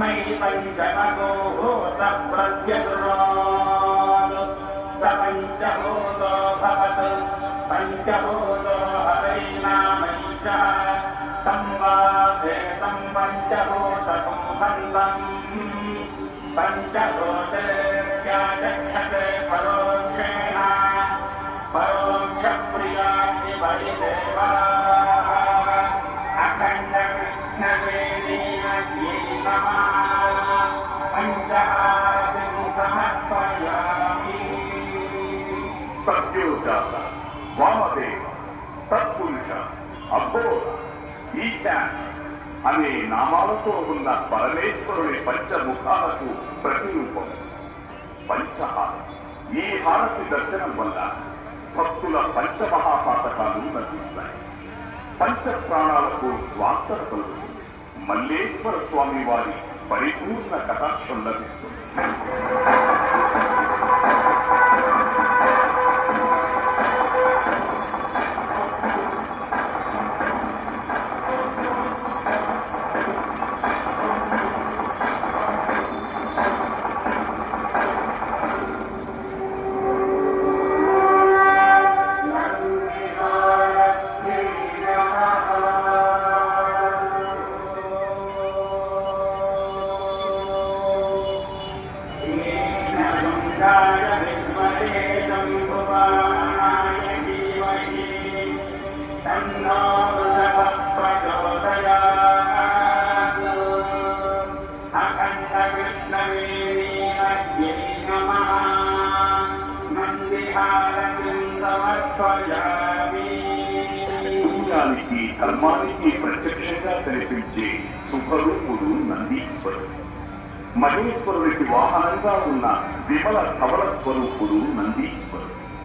తస్మై పంచమగోహో ప్రత్యగృహాలు స పంచభూతో భవతు పంచభూతో హరైనామైక సంవాదేతం పంచభూతకం సంతం పంచభూతే త్యాగక్షతే పరోక్షేణ పరోక్షప్రియాన్ని బలిదేవా అఖండ కృష్ణవేణీ నమః సత్యోజాత వామదేవ తత్పురుష అబ్బోధ ఈశాన్ అనే నామాలతో ఉన్న పరమేశ్వరుని పంచముఖాలకు ప్రతిరూపం. పంచహార. ఈ హారతి దర్శనం వల్ల భక్తుల పంచమహాపాతకాలు నశిస్తాయి. పంచ ప్రాణాలకు స్వార్థత కలుగుతుంది మల్లేశ్వర స్వామి వారి పరిపూర్ణ కటాక్షం లభిస్తుంది. ధర్మానికి ప్రత్యక్షంగా కనిపించే శుభరూపుడు నందీశ్వరుడు. మహేశ్వరుడికి వాహనంగా ఉన్న విమల సబల స్వరూపుడు నందీశ్వరుడు.